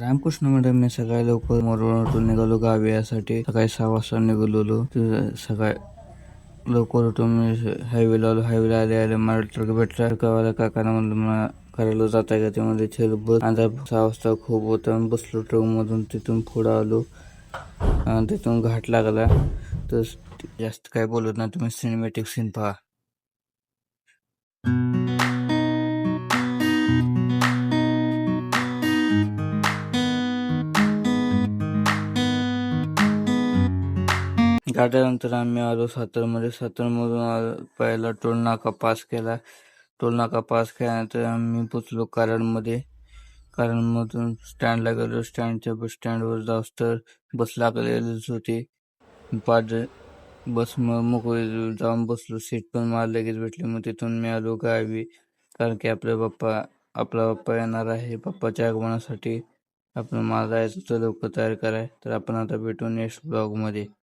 Ramakrishna madam मी सकाळी लवकर मोरवरून निघालो गावी यासाठी. सकाळी सहा वाजता निघालो सकाळ सकाळी लवकर उठून मी हायवेला आलो. हायवेला आले आले मला ट्रक भेटला. ट्रकवाल्या काकांना म्हणलं मला करायला जात आहे का? ते म्हणजे छेल बस आता सहा वाजता खूप होता. बसलो ट्रकमधून तिथून पुढं आलो. आणि तिथून घाट लागला. तर जास्त काय बोलत नाही. तुम्ही सिनेमॅटिक सीन पहा. गाड्यानंतर आम्ही आलो सातारमध्ये. सातारमधून पहिला टोलनाका पास केला. टोलनाका पास केल्यानंतर आम्ही पोचलो कराडमध्ये. कराडमधून स्टँडला गेलो. स्टँडच्या बस स्टँडवर जाऊस तर बस लागलेलीच होती. पाच बस मग मोकळी जाऊन बसलो. सीट पण मला लगेच भेटली. मग तिथून मी आलो गावी. कारण की आपले पप्पा आपला पप्पा येणार आहे. पप्पाच्या आगमनासाठी आपण मला जायचं तर लवकर तयार कराय. तर आपण आता भेटू नेक्स्ट ब्लॉगमध्ये.